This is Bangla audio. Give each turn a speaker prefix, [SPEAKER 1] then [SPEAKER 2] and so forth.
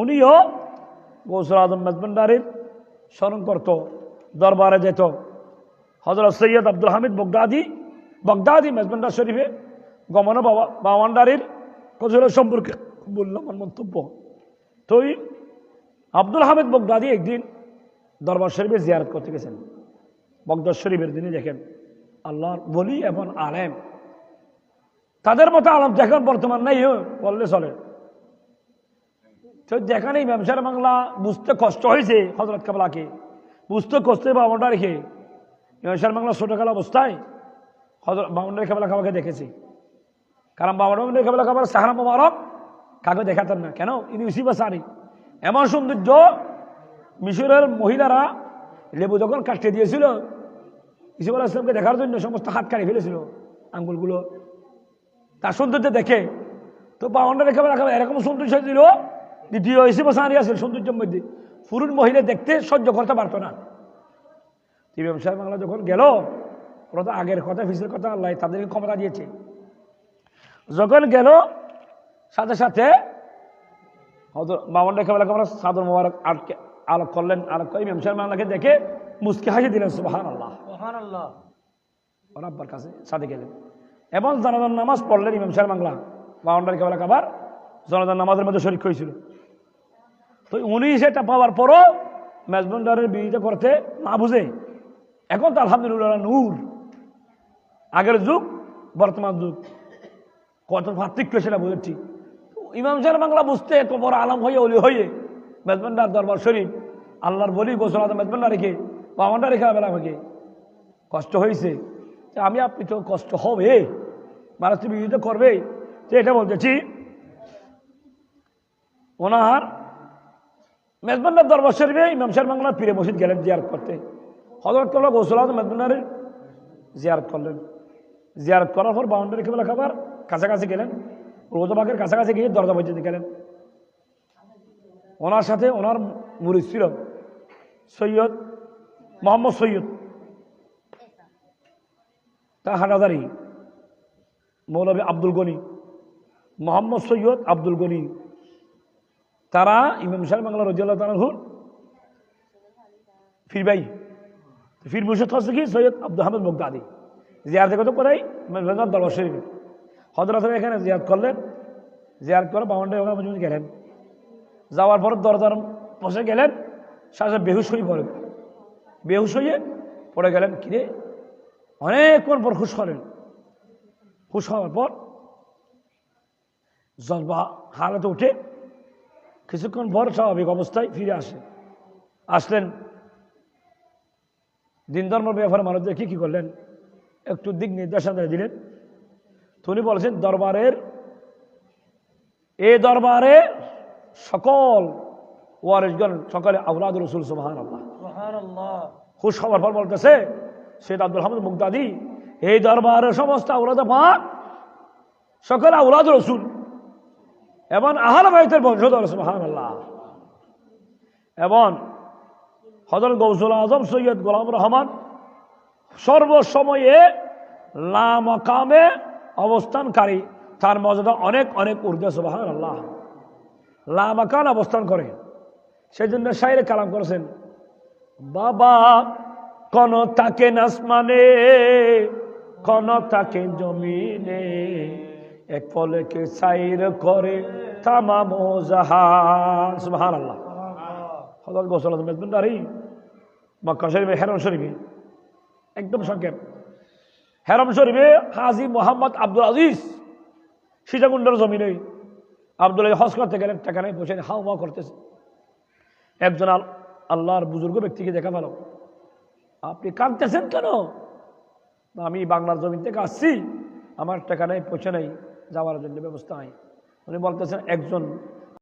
[SPEAKER 1] উনিও গৌসুল আজম মেজবান্ডারির স্মরণ করত, দরবারে যেত। হজরত সৈয়দ আব্দুল হামিদ বগদাদি বগদাদি মেজবান্ডার শরীফে গমন বাবা বাওয়ান্ডারির কজল সম্পর্কে আমার মন্তব্য। তো এই আব্দুল হামিদ বগদাদি একদিন দরবার শরীফে জিয়ারত করতে গেছেন। বগদাদ শরীফের দিনে দেখেন, আল্লাহর বলি এবং আলেম। তাদের মতো আলম দেখেন বর্তমান নাই বললে চলে। তো যেখানে ব্যবসার বাংলা বুঝতে কষ্ট হয়েছে হজরত কাবলাকে। বুঝতে কষ্ট বাউন্ডার রেখে ব্যবসার বাংলা ছোটকাল অবস্থায় হজরত বাউন্ডারি কাবলা খাবাকে দেখেছি। কারণ বাউন্ডারি কাবলা খাবার সাহারা মোবারক কাকে দেখাতেন না। কেন? ইনি উসিবা সারি এমন সৌন্দর্য মিশরের মহিলারা লেবু যখন কাটতে দিয়েছিল ইসুফ ইসলামকে দেখার জন্য সমস্ত হাত কাড়ি ফেলেছিল আঙ্গুলগুলো। তার সৌন্দর্য দেখে তো বাউন্ডারি খাবার এরকম সৌন্দর্য দিল দ্বিতীয় হিসেবে সারি আছে সৌন্দর্যের মধ্যে। পুরুষ মহিলা দেখতে সহ্য করতে পারতো না। টিভি ব্যবসায় বাংলা যখন গেল ওরা তো আগের কথা ফিসের কথা আল্লাহ তাদেরকে ক্ষমতা দিয়েছে। যখন গেল সাথে সাথে হয়তো বামনটা খেলা আমরা সাদর মোবারক আটকে আলোক করলেন আলোক করে ব্যবসায় বাংলাকে দেখে মুসকে হাসি দিলেন সুবাহান আল্লাহ আব্বার কাছে সাথে গেলেন। এবং জনগণ নামাজ পড়লেন ইমাম সাহেব বাংলা। বাউন্ডারি কেবলা কাবার জনগণ নামাজের মধ্যে শরিক হয়েছিল। তো উনি সেটা পাওয়ার পরও মেজবন্ডারের বিরোধিতা করতে না বুঝে। এখন তো আলহামদুলিল্লাহ নূর। আগের যুগ, বর্তমান যুগ। কত পার্থক্য সেটা বুঝেছি ইমাম সাহেব বাংলা বুঝতে এত বড় আলম হয়ে, অলি হয়ে মেজবন্ডার দরবার শরীফ, আল্লাহর বলি গোসল মেজবন্ডা রেখে বাউন্ডার রেখে বেলা থেকে কষ্ট হয়েছে। যে আমি আপনি তো কষ্ট হবে। মানুষ বিরোধিতা করবে। তো এটা বলতেছি, ওনার মেজবান্ডার দরবার শরীফে ইমাম সাহেব বাংলার পীরে মসজিদ গেলেন, জিয়ারত করতে। হজরত করল গোসলাদ মেজবান্ডারের জিয়ারত করলেন। জিয়ারত করার পর বাউন্ডারি কেবলা খাবার কাছাকাছি গেলেন রোজবাগের কাছাকাছি গিয়ে দরজা পর্যন্ত গেলেন। ওনার সাথে ওনার মুরিদ ছিল সৈয়দ মোহাম্মদ সৈয়দ তা হাটাদারি মৌলবী আব্দুল গনি, মোহাম্মদ সৈয়দ আব্দুল গনি। তারা ইমাম সাহেব বাংলা রজিয়াল্লাহ তালাহুর ফির ভাই ফির মুর্শিদ হচ্ছে কি? সৈয়দ আব্দুল আহমেদ মুগদাদি। জিয়ার থেকে তো করাই দরবার শরীফে। হজরত এখানে জিয়াদ করলেন। জিয়াদ করে বাউন্ডারি ওখানে গেলেন। যাওয়ার পর দরদার বসে গেলেন। সাথে বেহুশ হয়ে পড়ে বেহুশ হয়ে পড়ে গেলেন কিরে? অনেকক্ষণ পর খুশ করেন খুশ হওয়ার পর জজবা হারাতে উঠে কিছুক্ষণ পর স্বাভাবিক অবস্থায় ফিরে আসে। আসলেন দিন ধর্ম ব্যাপারে মানুষদের কি কি করলেন? একটু দিক নির্দেশনা দিলেন। তো উনি বলেছেন দরবারের এ দরবারে সকল ওয়ারিসগণ সকলে আউলাদ রসুল আল্লাহ খুশ হওয়ার পর বলতেছে সৈয়দ আব্দুল হামিদ মুগদাদি এই দরবারের সমস্ত আউলাদ পাক সকল আউলাদ রসুল। এবং আহার বাইতের বংশধর সুবাহান আল্লাহ এবং হজরত গৌসুল আজম, সৈয়দ গোলাম রহমান সর্বসময়ে লামকামে অবস্থানকারী। তার মর্যাদা অনেক অনেক ঊর্ধ্বে সুবাহান আল্লাহ লামাকান অবস্থান করে। সেই জন্য শাইরে কালাম করেছেন, বাবা কোন তাকে নাসমানে কোন তাকে জমিনে এক ফলেকে সাইর করে তামাম জাহান সুবহান আল্লাহ হজরত গোসল আজম মেজবন্দারি মক্কা শরীফে, হেরম শরীফে। একদম সংক্ষেপ। হেরম শরীফে হাজি মোহাম্মদ আব্দুল আজিজ, সীতাকুণ্ডের জমিনে আব্দুল হজ করতে গেলেন, টাকা নেই বসে হাও মা করতেছে। একজন আল্লাহর বুজুর্গ ব্যক্তিকে দেখা পেল। আপনি কাঁদতেছেন কেন? আমি বাংলার জমিন থেকে আসছি, আমার টাকা নেই, পয়সা নেই। যাওয়ার জন্য ব্যবস্থা হয়। উনি বলতেছেন একজন